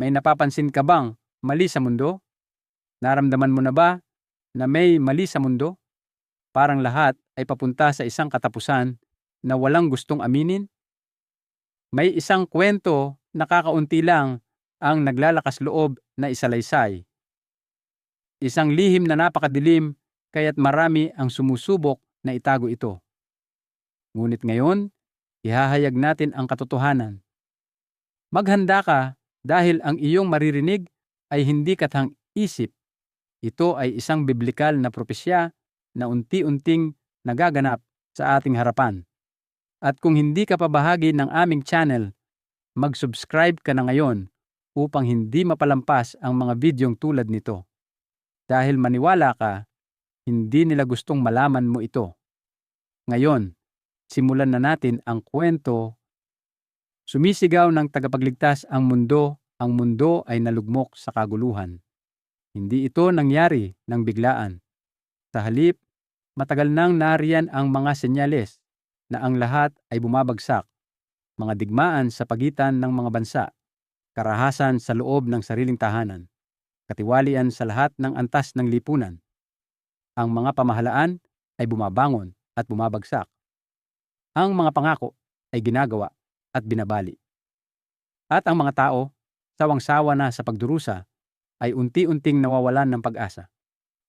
May napapansin ka bang mali sa mundo? Naramdaman mo na ba na may mali sa mundo? Parang lahat ay papunta sa isang katapusan na walang gustong aminin? May isang kwento na kakaunti lang ang naglalakas loob na isalaysay. Isang lihim na napakadilim kaya't marami ang sumusubok na itago ito. Ngunit ngayon, ihahayag natin ang katotohanan. Maghanda ka dahil ang iyong maririnig ay hindi katang isip. Ito ay isang biblikal na propesya na unti-unting nagaganap sa ating harapan. At kung hindi ka pa bahagi ng aming channel, mag-subscribe ka na ngayon upang hindi mapalampas ang mga videong tulad nito. Dahil maniwala ka, hindi nila gustong malaman mo ito. Ngayon, simulan na natin ang kwento. Sumisigaw ng tagapagligtas ang mundo, ang mundo ay nalugmok sa kaguluhan. Hindi ito nangyari ng biglaan. Sa halip, matagal nang nariyan ang mga senyales na ang lahat ay bumabagsak, mga digmaan sa pagitan ng mga bansa, karahasan sa loob ng sariling tahanan, katiwalian sa lahat ng antas ng lipunan. Ang mga pamahalaan ay bumabangon at bumabagsak. Ang mga pangako ay ginagawa at binabali. At ang mga tao, sawang-sawa na sa pagdurusa, ay unti-unting nawawalan ng pag-asa.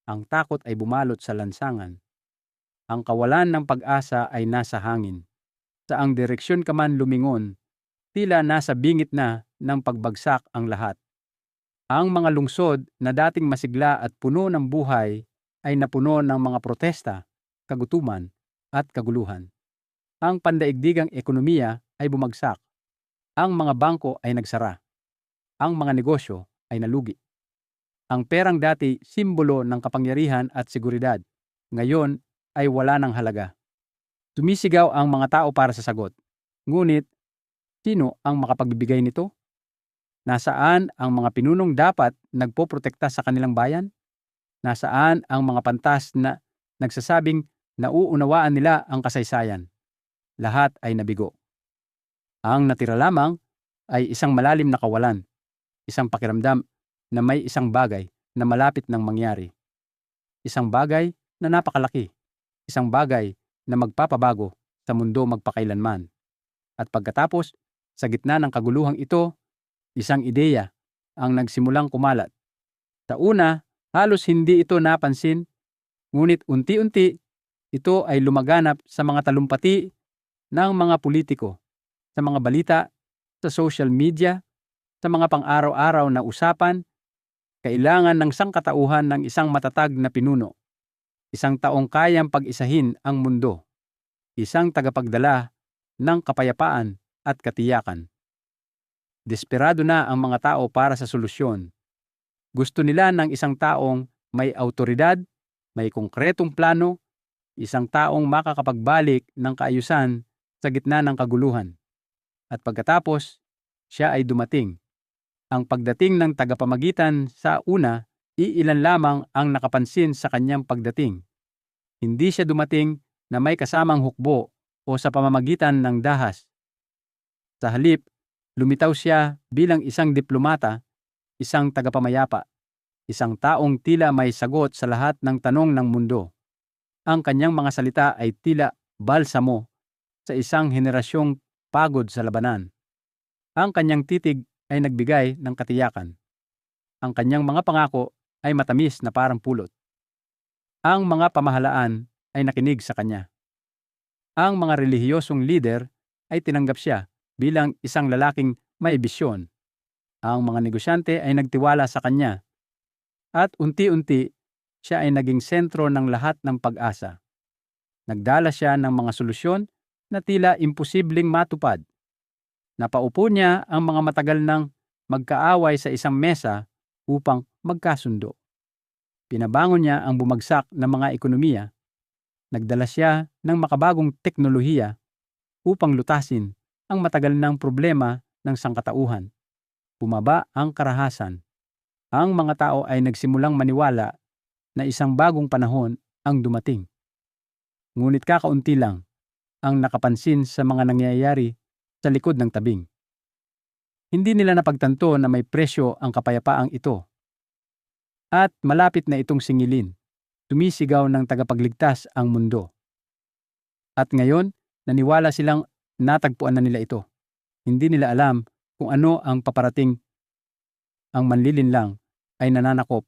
Ang takot ay bumalot sa lansangan. Ang kawalan ng pag-asa ay nasa hangin. Saang direksyon ka man lumingon, tila nasa bingit na ng pagbagsak ang lahat. Ang mga lungsod na dating masigla at puno ng buhay ay napuno ng mga protesta, kagutuman, at kaguluhan. Ang pandaigdigang ekonomiya ay bumagsak. Ang mga bangko ay nagsara. Ang mga negosyo ay nalugi. Ang perang dati simbolo ng kapangyarihan at seguridad, ngayon ay wala ng halaga. Tumisigaw ang mga tao para sa sagot. Ngunit, sino ang makapagbibigay nito? Nasaan ang mga pinunong dapat nagpoprotekta sa kanilang bayan? Nasaan ang mga pantas na nagsasabing nauunawaan nila ang kasaysayan? Lahat ay nabigo. Ang natira lamang ay isang malalim na kawalan, isang pakiramdam na may isang bagay na malapit ng mangyari. Isang bagay na napakalaki, isang bagay na magpapabago sa mundo magpakailanman. At pagkatapos, sa gitna ng kaguluhang ito, isang ideya ang nagsimulang kumalat. Sa una, Halos hindi ito napansin, ngunit unti-unti ito ay lumaganap sa mga talumpati ng mga politiko, sa mga balita, sa social media, sa mga pang-araw-araw na usapan, kailangan ng sangkatauhan ng isang matatag na pinuno, isang taong kayang pag-isahin ang mundo, isang tagapagdala ng kapayapaan at katiyakan. Desperado na ang mga tao para sa solusyon gusto nila ng isang taong may autoridad, may konkretong plano, isang taong makakapagbalik ng kaayusan sa gitna ng kaguluhan. At pagkatapos, siya ay dumating. Ang pagdating ng tagapamagitan sa una, iilan lamang ang nakapansin sa kanyang pagdating. Hindi siya dumating na may kasamang hukbo o sa pamamagitan ng dahas. Sa halip, lumitaw siya bilang isang diplomata isang tagapamayapa, isang taong tila may sagot sa lahat ng tanong ng mundo. Ang kanyang mga salita ay tila balsamo sa isang henerasyong pagod sa labanan. Ang kanyang titig ay nagbigay ng katiyakan. Ang kanyang mga pangako ay matamis na parang pulot. Ang mga pamahalaan ay nakinig sa kanya. Ang mga relihiyosong leader ay tinanggap siya bilang isang lalaking may bisyon ang mga negosyante ay nagtiwala sa kanya at unti-unti siya ay naging sentro ng lahat ng pag-asa. Nagdala siya ng mga solusyon na tila imposibleng matupad. Napaupo niya ang mga matagal nang magkaaway sa isang mesa upang magkasundo. Pinabangon niya ang bumagsak na mga ekonomiya. Nagdala siya ng makabagong teknolohiya upang lutasin ang matagal ng problema ng sangkatauhan bumaba ang karahasan. Ang mga tao ay nagsimulang maniwala na isang bagong panahon ang dumating. Ngunit kakaunti lang ang nakapansin sa mga nangyayari sa likod ng tabing. Hindi nila napagtanto na may presyo ang kapayapaang ito. At malapit na itong singilin. Tumisigaw ng tagapagligtas ang mundo. At ngayon, naniwala silang natagpuan na nila ito. Hindi nila alam kung ano ang paparating. Ang manlilin lang ay nananakop.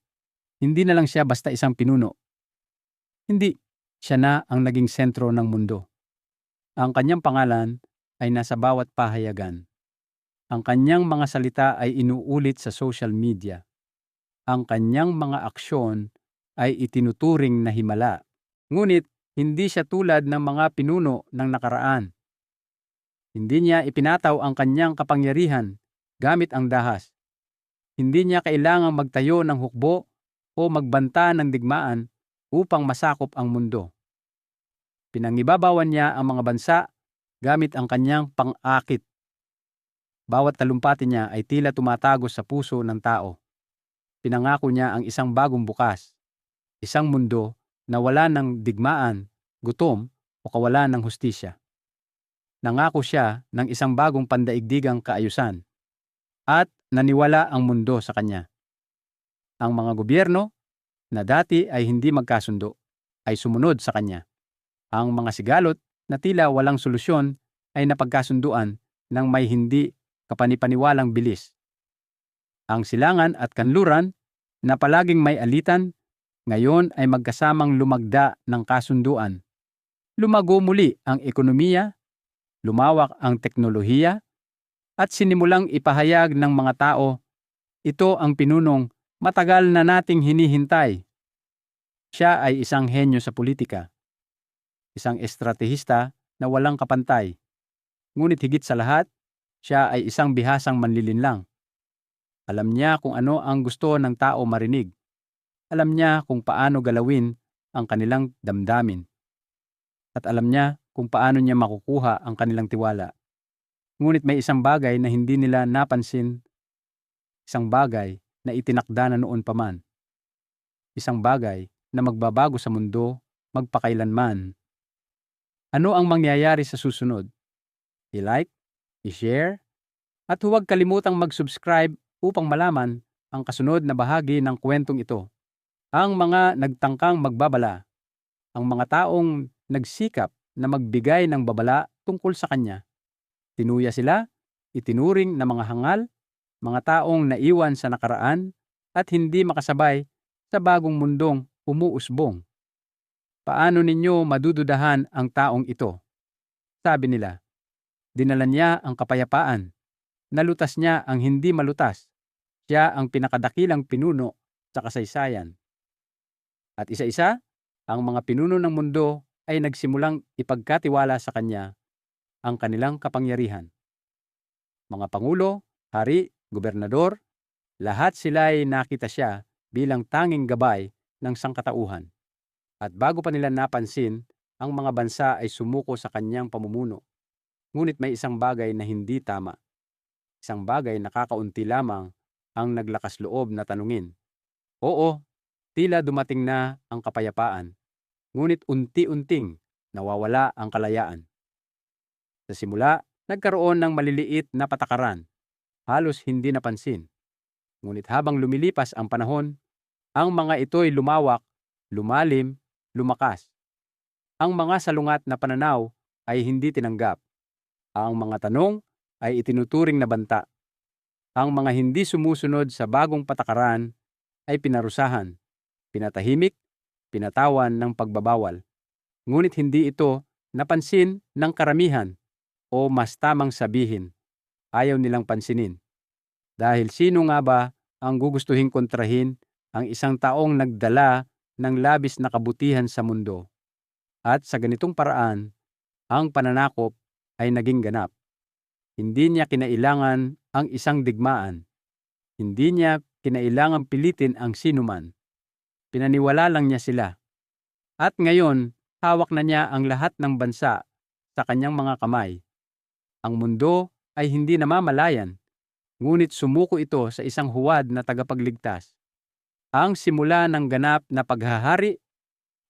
Hindi na lang siya basta isang pinuno. Hindi, siya na ang naging sentro ng mundo. Ang kanyang pangalan ay nasa bawat pahayagan. Ang kanyang mga salita ay inuulit sa social media. Ang kanyang mga aksyon ay itinuturing na himala. Ngunit hindi siya tulad ng mga pinuno ng nakaraan. Hindi niya ipinataw ang kanyang kapangyarihan gamit ang dahas. Hindi niya kailangang magtayo ng hukbo o magbanta ng digmaan upang masakop ang mundo. Pinangibabawan niya ang mga bansa gamit ang kanyang pang-akit. Bawat talumpati niya ay tila tumatagos sa puso ng tao. Pinangako niya ang isang bagong bukas, isang mundo na wala ng digmaan, gutom o kawalan ng hustisya. Nangako siya ng isang bagong pandaigdigang kaayusan at naniwala ang mundo sa kanya. Ang mga gobyerno na dati ay hindi magkasundo ay sumunod sa kanya. Ang mga sigalot na tila walang solusyon ay napagkasunduan ng may hindi kapanipaniwalang bilis. Ang silangan at kanluran na palaging may alitan ngayon ay magkasamang lumagda ng kasunduan. Lumago muli ang ekonomiya, lumawak ang teknolohiya, at sinimulang ipahayag ng mga tao, ito ang pinunong matagal na nating hinihintay. Siya ay isang henyo sa politika, isang estratehista na walang kapantay. Ngunit higit sa lahat, siya ay isang bihasang manlilinlang. Alam niya kung ano ang gusto ng tao marinig. Alam niya kung paano galawin ang kanilang damdamin. At alam niya kung paano niya makukuha ang kanilang tiwala. Ngunit may isang bagay na hindi nila napansin, isang bagay na itinakda na noon pa man. Isang bagay na magbabago sa mundo magpakailanman. Ano ang mangyayari sa susunod? I-like, i-share, at huwag kalimutang mag-subscribe upang malaman ang kasunod na bahagi ng kwentong ito. Ang mga nagtangkang magbabala, ang mga taong nagsikap na magbigay ng babala tungkol sa kanya. Tinuya sila, itinuring na mga hangal, mga taong naiwan sa nakaraan at hindi makasabay sa bagong mundong umuusbong. Paano ninyo madududahan ang taong ito? Sabi nila, dinala niya ang kapayapaan. Nalutas niya ang hindi malutas. Siya ang pinakadakilang pinuno sa kasaysayan. At isa-isa, ang mga pinuno ng mundo ay nagsimulang ipagkatiwala sa kanya ang kanilang kapangyarihan. Mga pangulo, hari, gobernador, lahat sila ay nakita siya bilang tanging gabay ng sangkatauhan. At bago pa nila napansin, ang mga bansa ay sumuko sa kanyang pamumuno. Ngunit may isang bagay na hindi tama. Isang bagay na kakaunti lamang ang naglakas loob na tanungin. Oo, tila dumating na ang kapayapaan. Ngunit unti-unting nawawala ang kalayaan. Sa simula, nagkaroon ng maliliit na patakaran. Halos hindi napansin. Ngunit habang lumilipas ang panahon, ang mga ito'y lumawak, lumalim lumakas. Ang mga salungat na pananaw ay hindi tinanggap. Ang mga tanong ay itinuturing na banta. Ang mga hindi sumusunod sa bagong patakaran ay pinarusahan, pinatahimik, pinatawan ng pagbabawal. Ngunit hindi ito napansin ng karamihan o mas tamang sabihin. Ayaw nilang pansinin. Dahil sino nga ba ang gugustuhin kontrahin ang isang taong nagdala ng labis na kabutihan sa mundo. At sa ganitong paraan, ang pananakop ay naging ganap. Hindi niya kinailangan ang isang digmaan. Hindi niya kinailangan pilitin ang sinuman. Pinaniwala lang niya sila. At ngayon, hawak na niya ang lahat ng bansa sa kanyang mga kamay. Ang mundo ay hindi namamalayan, ngunit sumuko ito sa isang huwad na tagapagligtas ang simula ng ganap na paghahari.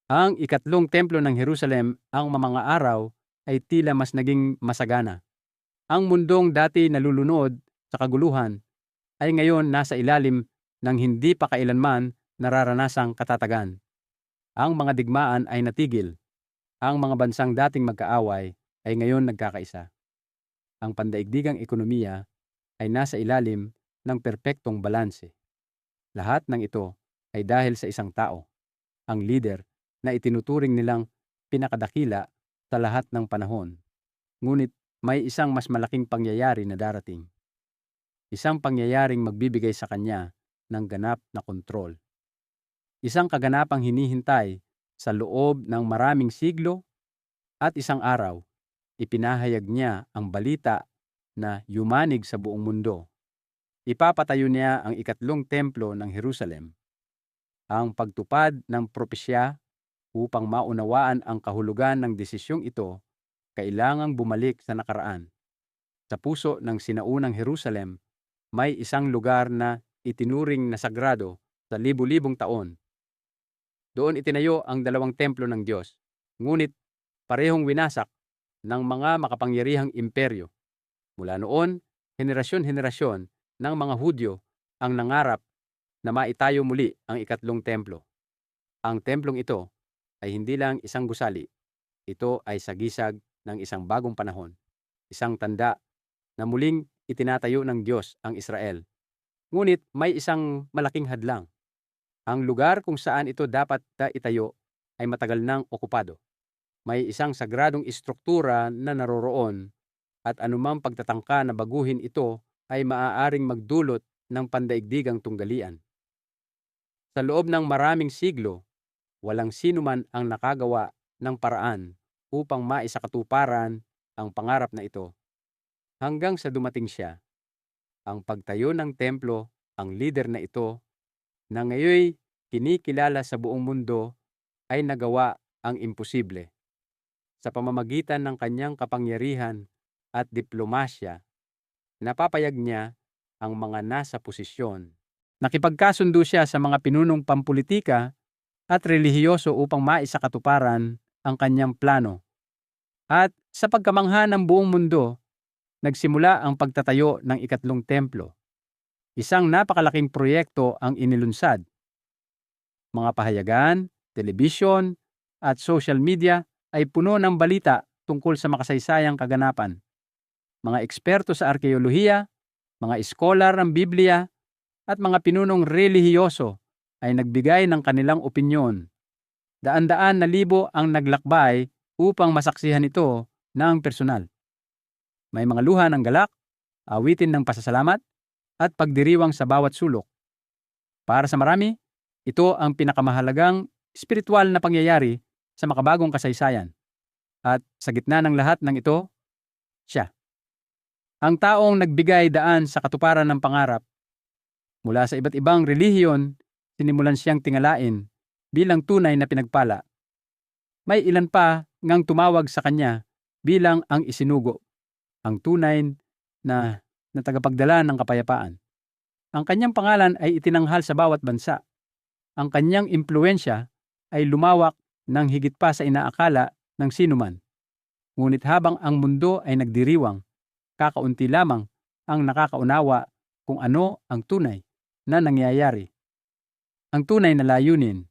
Ang ikatlong templo ng Jerusalem ang mamanga araw ay tila mas naging masagana. Ang mundong dati nalulunod sa kaguluhan ay ngayon nasa ilalim ng hindi pa kailanman nararanasang katatagan. Ang mga digmaan ay natigil. Ang mga bansang dating magkaaway ay ngayon nagkakaisa. Ang pandaigdigang ekonomiya ay nasa ilalim ng perpektong balanse. Lahat ng ito ay dahil sa isang tao, ang leader na itinuturing nilang pinakadakila sa lahat ng panahon. Ngunit may isang mas malaking pangyayari na darating. Isang pangyayaring magbibigay sa kanya ng ganap na kontrol. Isang kaganapang hinihintay sa loob ng maraming siglo at isang araw, ipinahayag niya ang balita na yumanig sa buong mundo. Ipapatayo niya ang ikatlong templo ng Jerusalem. Ang pagtupad ng propesya upang maunawaan ang kahulugan ng desisyong ito, kailangang bumalik sa nakaraan. Sa puso ng sinaunang Jerusalem, may isang lugar na itinuring na sagrado sa libu-libong taon. Doon itinayo ang dalawang templo ng Diyos, ngunit parehong winasak ng mga makapangyarihang imperyo. Mula noon, henerasyon-henerasyon ng mga Hudyo ang nangarap na maitayo muli ang ikatlong templo. Ang templong ito ay hindi lang isang gusali. Ito ay sagisag ng isang bagong panahon, isang tanda na muling itinatayo ng Diyos ang Israel. Ngunit may isang malaking hadlang. Ang lugar kung saan ito dapat itayo ay matagal nang okupado. May isang sagradong istruktura na naroroon at anumang pagtatangka na baguhin ito ay maaaring magdulot ng pandaigdigang tunggalian. Sa loob ng maraming siglo, walang sino man ang nakagawa ng paraan upang maisakatuparan ang pangarap na ito. Hanggang sa dumating siya, ang pagtayo ng templo, ang leader na ito, na ngayoy kinikilala sa buong mundo, ay nagawa ang imposible. Sa pamamagitan ng kanyang kapangyarihan at diplomasya, napapayag niya ang mga nasa posisyon. Nakipagkasundo siya sa mga pinunong pampolitika at relihiyoso upang maisakatuparan ang kanyang plano. At sa pagkamangha ng buong mundo, nagsimula ang pagtatayo ng ikatlong templo. Isang napakalaking proyekto ang inilunsad. Mga pahayagan, telebisyon, at social media ay puno ng balita tungkol sa makasaysayang kaganapan. Mga eksperto sa arkeolohiya, mga iskolar ng Biblia, at mga pinunong relihiyoso ay nagbigay ng kanilang opinyon. Daan-daan na libo ang naglakbay upang masaksihan ito ng personal. May mga luha ng galak, awitin ng pasasalamat, at pagdiriwang sa bawat sulok. Para sa marami, ito ang pinakamahalagang espiritual na pangyayari sa makabagong kasaysayan. At sa gitna ng lahat ng ito, siya. Ang taong nagbigay daan sa katuparan ng pangarap mula sa iba't ibang relihiyon sinimulan siyang tingalain bilang tunay na pinagpala. May ilan pa ngang tumawag sa kanya bilang ang isinugo, ang tunay na, na tagapagdala ng kapayapaan. Ang kanyang pangalan ay itinanghal sa bawat bansa. Ang kanyang impluensya ay lumawak ng higit pa sa inaakala ng sinuman. Ngunit habang ang mundo ay nagdiriwang, kakaunti lamang ang nakakaunawa kung ano ang tunay na nangyayari ang tunay na layunin.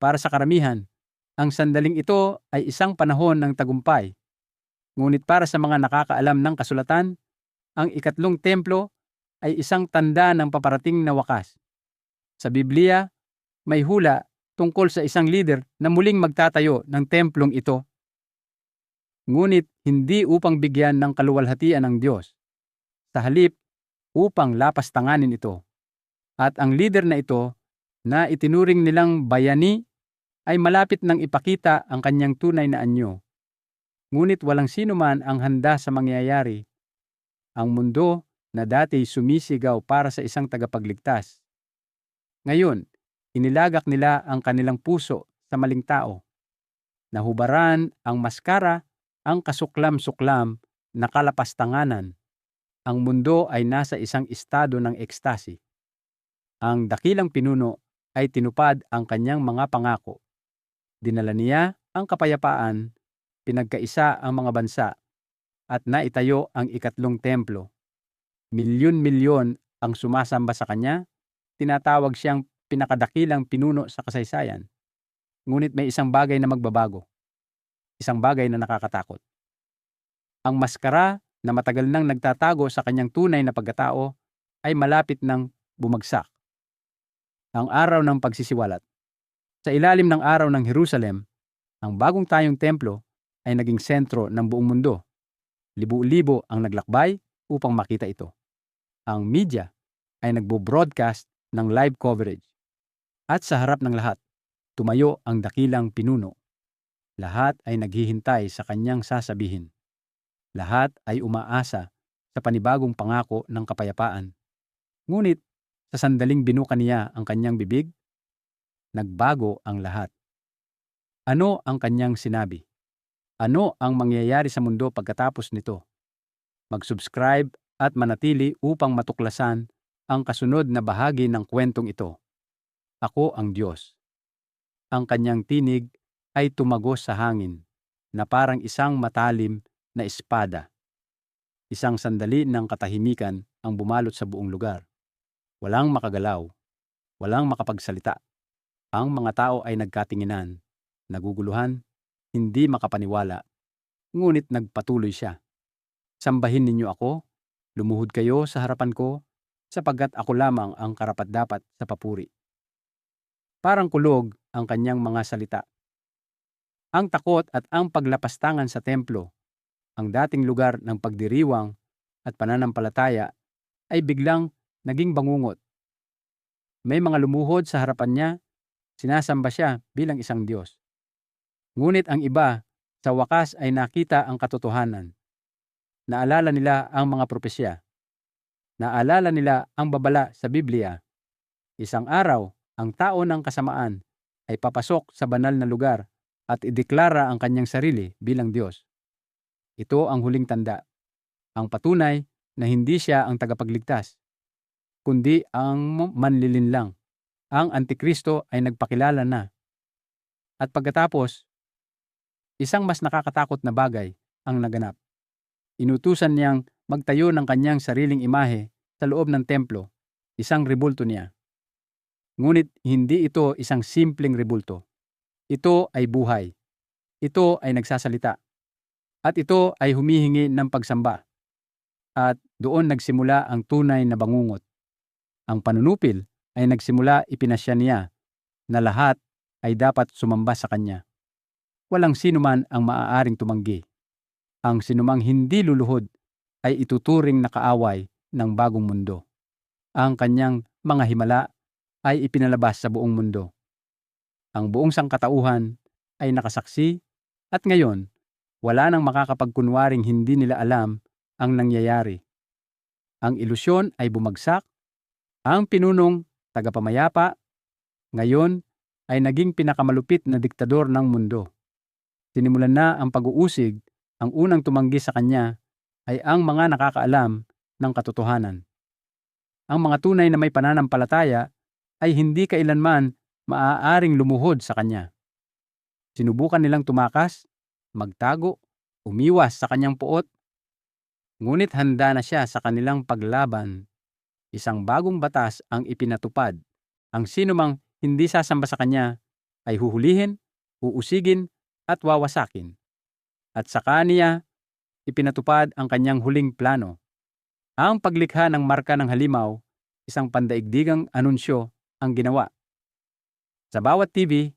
Para sa karamihan, ang sandaling ito ay isang panahon ng tagumpay. Ngunit para sa mga nakakaalam ng kasulatan, ang ikatlong templo ay isang tanda ng paparating na wakas. Sa Biblia, may hula tungkol sa isang leader na muling magtatayo ng templong ito. Ngunit hindi upang bigyan ng kaluwalhatian ng Diyos. Sa halip, upang lapastanganin ito. At ang leader na ito na itinuring nilang bayani ay malapit nang ipakita ang kanyang tunay na anyo. Ngunit walang sino man ang handa sa mangyayari. Ang mundo na dati sumisigaw para sa isang tagapagligtas. Ngayon, inilagak nila ang kanilang puso sa maling tao. Nahubaran ang maskara, ang kasuklam-suklam na kalapastanganan. Ang mundo ay nasa isang estado ng ekstasi. Ang dakilang pinuno ay tinupad ang kanyang mga pangako. Dinala niya ang kapayapaan, pinagkaisa ang mga bansa, at naitayo ang ikatlong templo. Milyon-milyon ang sumasamba sa kanya, tinatawag siyang pinakadakilang pinuno sa kasaysayan. Ngunit may isang bagay na magbabago. Isang bagay na nakakatakot. Ang maskara na matagal nang nagtatago sa kanyang tunay na pagkatao ay malapit nang bumagsak. Ang araw ng pagsisiwalat. Sa ilalim ng araw ng Jerusalem, ang bagong tayong templo ay naging sentro ng buong mundo. Libu-libo ang naglakbay upang makita ito. Ang media ay nagbo-broadcast ng live coverage. At sa harap ng lahat, tumayo ang dakilang pinuno. Lahat ay naghihintay sa kanyang sasabihin. Lahat ay umaasa sa panibagong pangako ng kapayapaan. Ngunit, sa sandaling binuka niya ang kanyang bibig, nagbago ang lahat. Ano ang kanyang sinabi? Ano ang mangyayari sa mundo pagkatapos nito? Mag-subscribe at manatili upang matuklasan ang kasunod na bahagi ng kwentong ito. Ako ang Diyos. Ang kanyang tinig ay tumagos sa hangin na parang isang matalim na espada. Isang sandali ng katahimikan ang bumalot sa buong lugar. Walang makagalaw. Walang makapagsalita. Ang mga tao ay nagkatinginan, naguguluhan, hindi makapaniwala. Ngunit nagpatuloy siya. Sambahin ninyo ako, lumuhod kayo sa harapan ko, sapagkat ako lamang ang karapat-dapat sa papuri. Parang kulog ang kanyang mga salita. Ang takot at ang paglapastangan sa templo, ang dating lugar ng pagdiriwang at pananampalataya, ay biglang naging bangungot. May mga lumuhod sa harapan niya, sinasamba siya bilang isang Diyos. Ngunit ang iba, sa wakas ay nakita ang katotohanan. Naalala nila ang mga propesya. Naalala nila ang babala sa Biblia. Isang araw, ang tao ng kasamaan ay papasok sa banal na lugar at ideklara ang kanyang sarili bilang Diyos. Ito ang huling tanda. Ang patunay na hindi siya ang tagapagligtas, kundi ang manlilinlang. Ang Antikristo ay nagpakilala na. At pagkatapos, isang mas nakakatakot na bagay ang naganap. Inutusan niyang magtayo ng kanyang sariling imahe sa loob ng templo, isang rebulto niya. Ngunit hindi ito isang simpleng rebulto. Ito ay buhay. Ito ay nagsasalita. At ito ay humihingi ng pagsamba. At doon nagsimula ang tunay na bangungot. Ang panunupil ay nagsimula ipinasya niya na lahat ay dapat sumamba sa kanya. Walang sinuman ang maaaring tumanggi. Ang sinumang hindi luluhod ay ituturing na kaaway ng bagong mundo. Ang kanyang mga himala ay ipinalabas sa buong mundo. Ang buong sangkatauhan ay nakasaksi at ngayon wala nang makakapagkunwaring hindi nila alam ang nangyayari. Ang ilusyon ay bumagsak, ang pinunong tagapamayapa ngayon ay naging pinakamalupit na diktador ng mundo. Sinimulan na ang pag-uusig, ang unang tumanggi sa kanya ay ang mga nakakaalam ng katotohanan. Ang mga tunay na may pananampalataya ay hindi kailanman maaaring lumuhod sa kanya. Sinubukan nilang tumakas, magtago, umiwas sa kanyang puot. Ngunit handa na siya sa kanilang paglaban. Isang bagong batas ang ipinatupad. Ang sinumang hindi sasamba sa kanya ay huhulihin, uusigin at wawasakin. At sa kaniya, ipinatupad ang kanyang huling plano. Ang paglikha ng marka ng halimaw, isang pandaigdigang anunsyo ang ginawa. Sa bawat TV,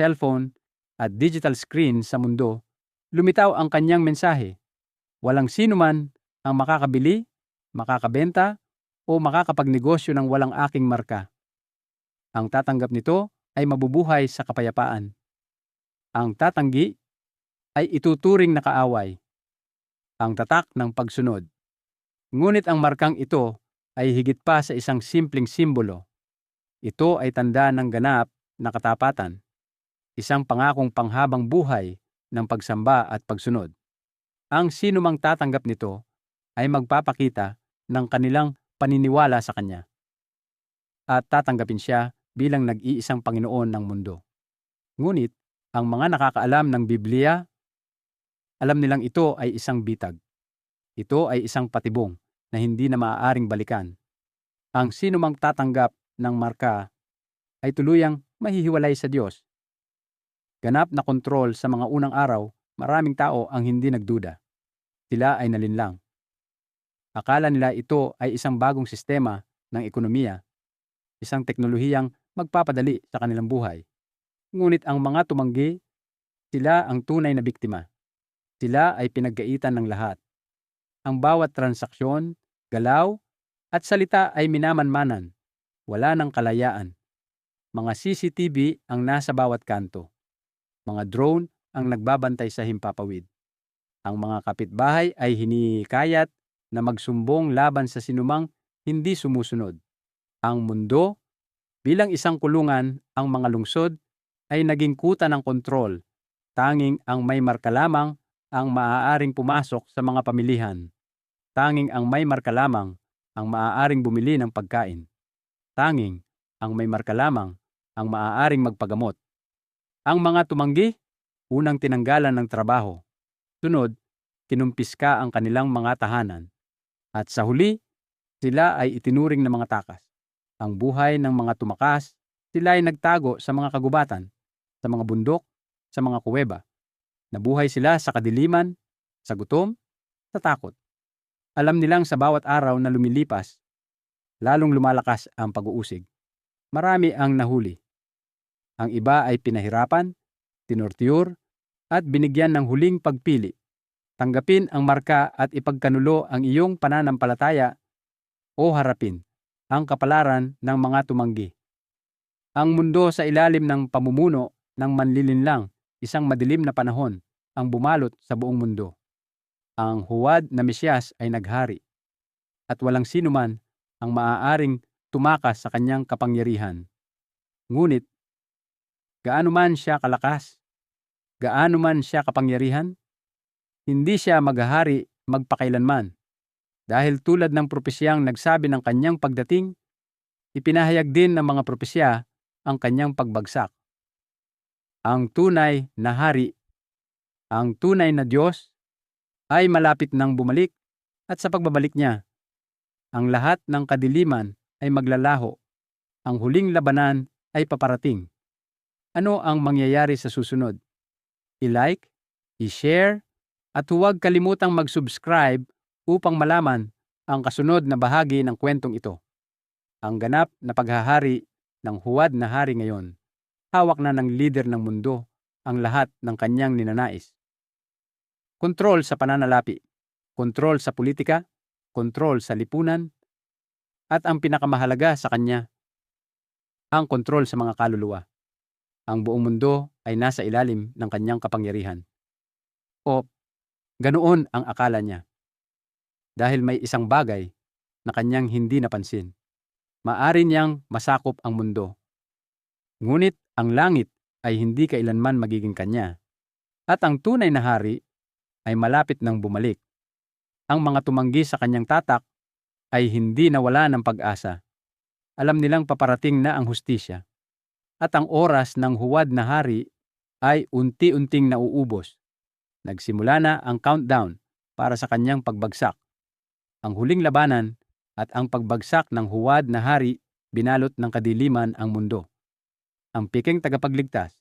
cellphone, at digital screen sa mundo, lumitaw ang kanyang mensahe. Walang sino man ang makakabili, makakabenta, o makakapagnegosyo ng walang aking marka. Ang tatanggap nito ay mabubuhay sa kapayapaan. Ang tatanggi ay ituturing na kaaway. Ang tatak ng pagsunod. Ngunit ang markang ito ay higit pa sa isang simpleng simbolo. Ito ay tanda ng ganap na katapatan, isang pangakong panghabang buhay ng pagsamba at pagsunod. Ang sino mang tatanggap nito ay magpapakita ng kanilang paniniwala sa Kanya at tatanggapin siya bilang nag-iisang Panginoon ng mundo. Ngunit, ang mga nakakaalam ng Biblia, alam nilang ito ay isang bitag. Ito ay isang patibong na hindi na maaaring balikan. Ang sino mang tatanggap ng marka ay tuluyang mahihiwalay sa Diyos. Ganap na kontrol sa mga unang araw, maraming tao ang hindi nagduda. Sila ay nalinlang. Akala nila ito ay isang bagong sistema ng ekonomiya, isang teknolohiyang magpapadali sa kanilang buhay. Ngunit ang mga tumanggi, sila ang tunay na biktima. Sila ay pinaggaitan ng lahat. Ang bawat transaksyon, galaw, at salita ay minamanmanan. Wala ng kalayaan. Mga CCTV ang nasa bawat kanto. Mga drone ang nagbabantay sa himpapawid. Ang mga kapitbahay ay hinikayat na magsumbong laban sa sinumang hindi sumusunod. Ang mundo, bilang isang kulungan, ang mga lungsod ay naging kuta ng kontrol. Tanging ang may marka lamang ang maaaring pumasok sa mga pamilihan. Tanging ang may marka lamang ang maaaring bumili ng pagkain. Tanging ang may marka lamang ang maaaring magpagamot. Ang mga tumanggi, unang tinanggalan ng trabaho. Sunod, kinumpiska ang kanilang mga tahanan. At sa huli, sila ay itinuring na mga takas. Ang buhay ng mga tumakas, sila ay nagtago sa mga kagubatan, sa mga bundok, sa mga kuweba. Nabuhay sila sa kadiliman, sa gutom, sa takot. Alam nilang sa bawat araw na lumilipas, lalong lumalakas ang pag-uusig. Marami ang nahuli. Ang iba ay pinahirapan, tinortiyur, at binigyan ng huling pagpili. Tanggapin ang marka at ipagkanulo ang iyong pananampalataya o harapin ang kapalaran ng mga tumanggi. Ang mundo sa ilalim ng pamumuno ng manlilinlang, isang madilim na panahon, ang bumalot sa buong mundo. Ang huwad na Mesyas ay naghari, at walang sino man ang maaaring tumakas sa kanyang kapangyarihan. Ngunit Gaano man siya kalakas, gaano man siya kapangyarihan, hindi siya maghahari magpakailanman. Dahil tulad ng propesyang nagsabi ng kanyang pagdating, ipinahayag din ng mga propesya ang kanyang pagbagsak. Ang tunay na hari, ang tunay na Diyos, ay malapit nang bumalik at sa pagbabalik niya, ang lahat ng kadiliman ay maglalaho. Ang huling labanan ay paparating. Ano ang mangyayari sa susunod? I-like, i-share, at huwag kalimutang mag-subscribe upang malaman ang kasunod na bahagi ng kwentong ito. Ang ganap na paghahari ng huwad na hari ngayon, hawak na ng leader ng mundo ang lahat ng kanyang ninanais. Kontrol sa pananalapi, kontrol sa politika, kontrol sa lipunan, at ang pinakamahalaga sa kanya, ang kontrol sa mga kaluluwa. Ang buong mundo ay nasa ilalim ng kanyang kapangyarihan. O ganoon ang akala niya. Dahil may isang bagay na kanyang hindi napansin. Maari niyang masakop ang mundo. Ngunit ang langit ay hindi kailanman magiging kanya. At ang tunay na hari ay malapit nang bumalik. Ang mga tumanggi sa kanyang tatak ay hindi nawala ng pag-asa. Alam nilang paparating na ang hustisya at ang oras ng huwad na hari ay unti-unting nauubos. Nagsimula na ang countdown para sa kanyang pagbagsak. Ang huling labanan at ang pagbagsak ng huwad na hari binalot ng kadiliman ang mundo. Ang piking tagapagligtas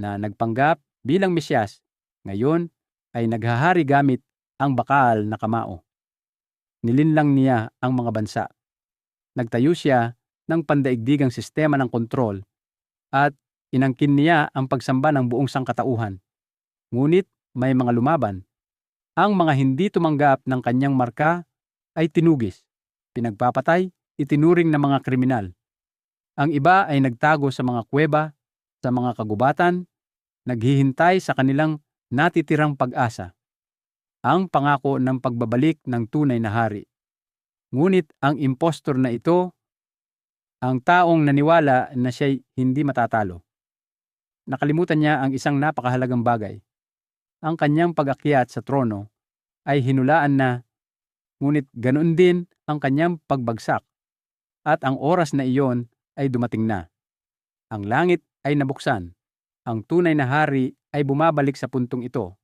na nagpanggap bilang Mesyas ngayon ay naghahari gamit ang bakal na kamao. Nilinlang niya ang mga bansa. Nagtayo siya ng pandaigdigang sistema ng kontrol at inangkin niya ang pagsamba ng buong sangkatauhan. Ngunit may mga lumaban. Ang mga hindi tumanggap ng kanyang marka ay tinugis, pinagpapatay, itinuring na mga kriminal. Ang iba ay nagtago sa mga kuweba, sa mga kagubatan, naghihintay sa kanilang natitirang pag-asa. Ang pangako ng pagbabalik ng tunay na hari. Ngunit ang impostor na ito ang taong naniwala na siya'y hindi matatalo. Nakalimutan niya ang isang napakahalagang bagay. Ang kanyang pag-akyat sa trono ay hinulaan na, ngunit ganoon din ang kanyang pagbagsak. At ang oras na iyon ay dumating na. Ang langit ay nabuksan. Ang tunay na hari ay bumabalik sa puntong ito.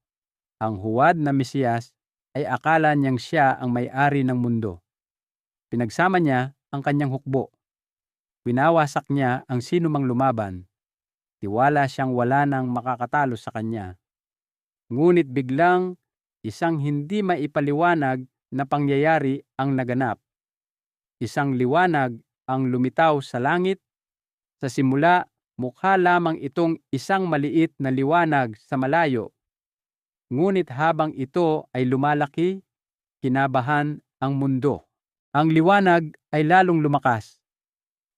Ang huwad na Mesiyas ay akala niyang siya ang may-ari ng mundo. Pinagsama niya ang kanyang hukbo. Winawasak niya ang sino mang lumaban. Tiwala siyang wala nang makakatalo sa kanya. Ngunit biglang isang hindi maipaliwanag na pangyayari ang naganap. Isang liwanag ang lumitaw sa langit. Sa simula, mukha lamang itong isang maliit na liwanag sa malayo. Ngunit habang ito ay lumalaki, kinabahan ang mundo. Ang liwanag ay lalong lumakas.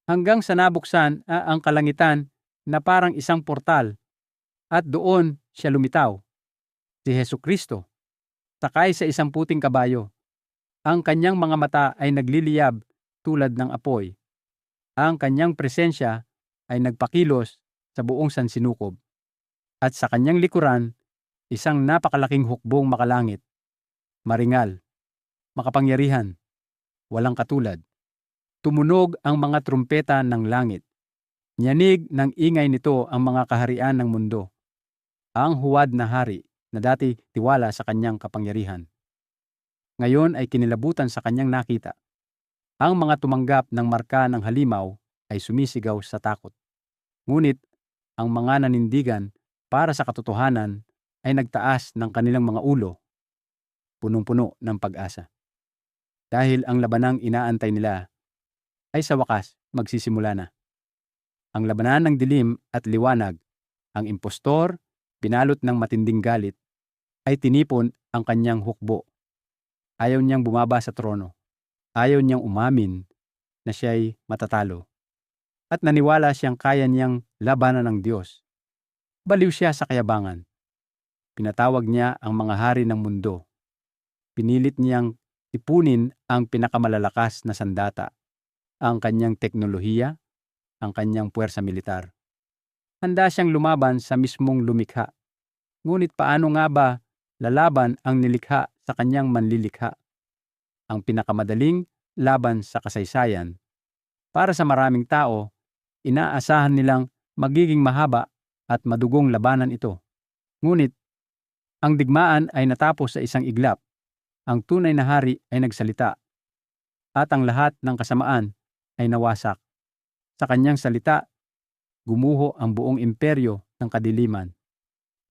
Hanggang sa nabuksan ah, ang kalangitan na parang isang portal. At doon siya lumitaw. Si Heso Kristo. Sakay sa isang puting kabayo. Ang kanyang mga mata ay nagliliyab tulad ng apoy. Ang kanyang presensya ay nagpakilos sa buong sansinukob. At sa kanyang likuran, isang napakalaking hukbong makalangit, maringal, makapangyarihan, walang katulad. Tumunog ang mga trumpeta ng langit. Nyanig ng ingay nito ang mga kaharian ng mundo. Ang huwad na hari na dati tiwala sa kanyang kapangyarihan. Ngayon ay kinilabutan sa kanyang nakita. Ang mga tumanggap ng marka ng halimaw ay sumisigaw sa takot. Ngunit ang mga nanindigan para sa katotohanan ay nagtaas ng kanilang mga ulo, punong-puno ng pag-asa. Dahil ang labanang inaantay nila ay sa wakas magsisimula na. Ang labanan ng dilim at liwanag, ang impostor, pinalot ng matinding galit, ay tinipon ang kanyang hukbo. Ayaw niyang bumaba sa trono. Ayaw niyang umamin na siya'y matatalo. At naniwala siyang kaya niyang labanan ng Diyos. Baliw siya sa kayabangan. Pinatawag niya ang mga hari ng mundo. Pinilit niyang ipunin ang pinakamalalakas na sandata, ang kanyang teknolohiya, ang kanyang puwersa militar. Handa siyang lumaban sa mismong lumikha. Ngunit paano nga ba lalaban ang nilikha sa kanyang manlilikha? Ang pinakamadaling laban sa kasaysayan. Para sa maraming tao, inaasahan nilang magiging mahaba at madugong labanan ito. Ngunit, ang digmaan ay natapos sa isang iglap. Ang tunay na hari ay nagsalita. At ang lahat ng kasamaan ay nawasak. Sa kanyang salita, gumuho ang buong imperyo ng kadiliman.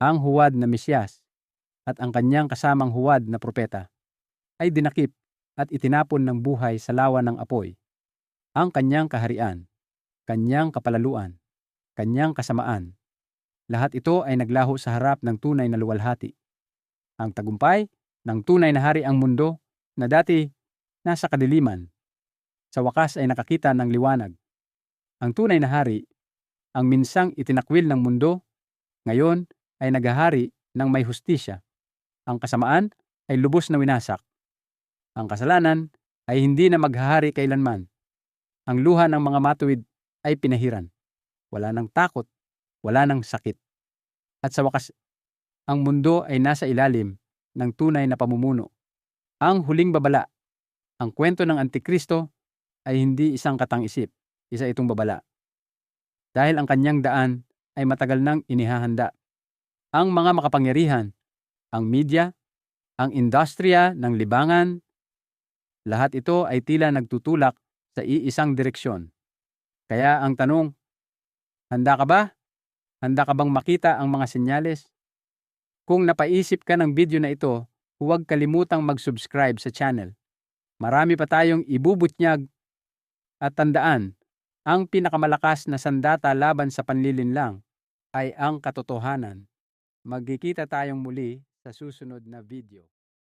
Ang huwad na Mesyas at ang kanyang kasamang huwad na propeta ay dinakip at itinapon ng buhay sa lawa ng apoy. Ang kanyang kaharian, kanyang kapalaluan, kanyang kasamaan. Lahat ito ay naglaho sa harap ng tunay na luwalhati. Ang tagumpay ng tunay na hari ang mundo na dati nasa kadiliman. Sa wakas ay nakakita ng liwanag. Ang tunay na hari, ang minsang itinakwil ng mundo, ngayon ay nagahari ng may hustisya. Ang kasamaan ay lubos na winasak. Ang kasalanan ay hindi na maghahari kailanman. Ang luha ng mga matuwid ay pinahiran. Wala nang takot, wala nang sakit. At sa wakas, ang mundo ay nasa ilalim ng tunay na pamumuno. Ang huling babala, ang kwento ng Antikristo ay hindi isang katang-isip, isa itong babala. Dahil ang kanyang daan ay matagal nang inihahanda. Ang mga makapangyarihan, ang media, ang industriya ng libangan, lahat ito ay tila nagtutulak sa iisang direksyon. Kaya ang tanong, handa ka ba? Handa ka bang makita ang mga senyales? Kung napaisip ka ng video na ito, huwag kalimutang mag-subscribe sa channel. Marami pa tayong ibubutnyag at tandaan, ang pinakamalakas na sandata laban sa panlilinlang ay ang katotohanan. Magkikita tayong muli sa susunod na video.